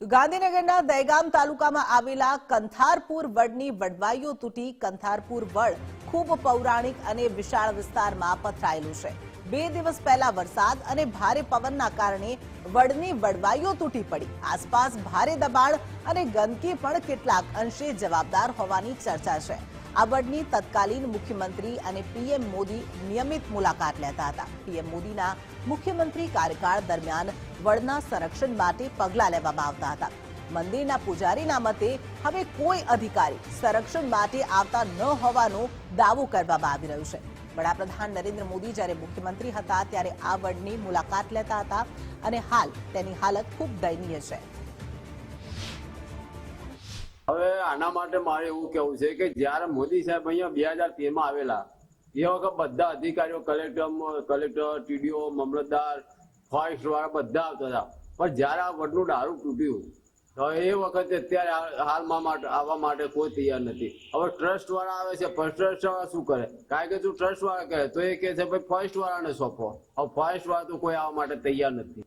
ગાંધીનગરના દહેગામ તાલુકામાં આવેલા કંથારપુર વડની વડવાઈઓ તૂટી કંથારપુર વડ ખૂબ પૌરાણિક અને વિશાળ વિસ્તારમાં પથરાયેલું છે. બે દિવસ પહેલા વરસાદ અને ભારે પવનના કારણે વડની વડવાઈઓ તૂટી પડી. આસપાસ ભારે દબાણ અને ગંદકી પણ કેટલાક અંશે જવાબદાર હોવાની ચર્ચા છે. આ વડની તત્કાલીન મુખ્યમંત્રી અને પીએમ મોદી નિયમિત મુલાકાત લેતા હતા. પીએમ મોદીના મુખ્યમંત્રી કાર્યકાળ દરમિયાન વડના સંરક્ષણ માટે પગલાં લેવામાં આવતા હતા. મંદિરના પૂજારીના મતે, હવે કોઈ અધિકારી સંરક્ષણ માટે આવતા ન હોવાનો દાવો કરવામાં આવી રહ્યો છે. વડાપ્રધાન નરેન્દ્ર મોદી જ્યારે મુખ્યમંત્રી હતા ત્યારે આ વડની મુલાકાત લેતા હતા અને હાલ તેની હાલત ખૂબ દયનીય છે. હવે આના માટે મારે એવું કેવું છે કે જ્યારે મોદી સાહેબ અહીંયા બે હજાર તેરમાં આવેલા, એ વખત બધા અધિકારીઓ, કલેક્ટર કલેક્ટર, ટીડીઓ, મામલતદાર, ફોરેસ્ટ વાળા બધા આવતા હતા. પણ જ્યારે આ વડનું દારૂ તૂટ્યું, તો એ વખતે અત્યારે હાલમાં માટે, આવવા માટે કોઈ તૈયાર નથી. હવે ટ્રસ્ટ વાળા આવે છે ટ્રસ્ટ વાળા શું કરે? કારણ કે તું ટ્રસ્ટ વાળા કહે, તો એ કહે છે, ભાઈ, ફોરેસ્ટ વાળાને સોંપો. હવે ફોરેસ્ટ વાળા તો કોઈ આવવા માટે તૈયાર નથી.